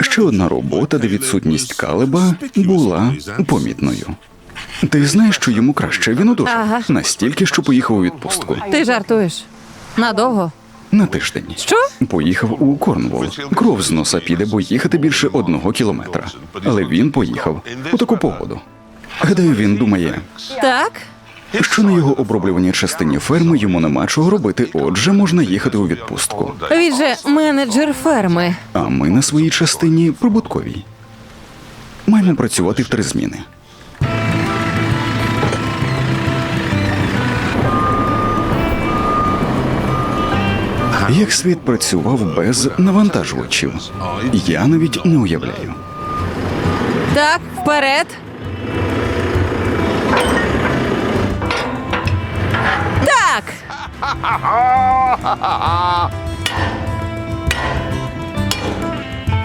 Ще одна робота, де відсутність калиба була помітною. Ти знаєш, що йому краще він одужав Ага. настільки, що поїхав у відпустку Ти жартуєш? Надовго? на тиждень. Що? Поїхав у Корнвол. Кров з носа піде, бо їхати більше одного кілометра. Але він поїхав у таку погоду. Гадаю, він думає, Так? Що на його оброблюваній частині ферми йому нема чого робити, отже, можна їхати у відпустку. Він же менеджер ферми. А ми на своїй частині прибутковій. Маємо працювати в три зміни. Як світ працював без навантажувачів, я навіть не уявляю. Так, вперед. ha ha ha. ha ha ha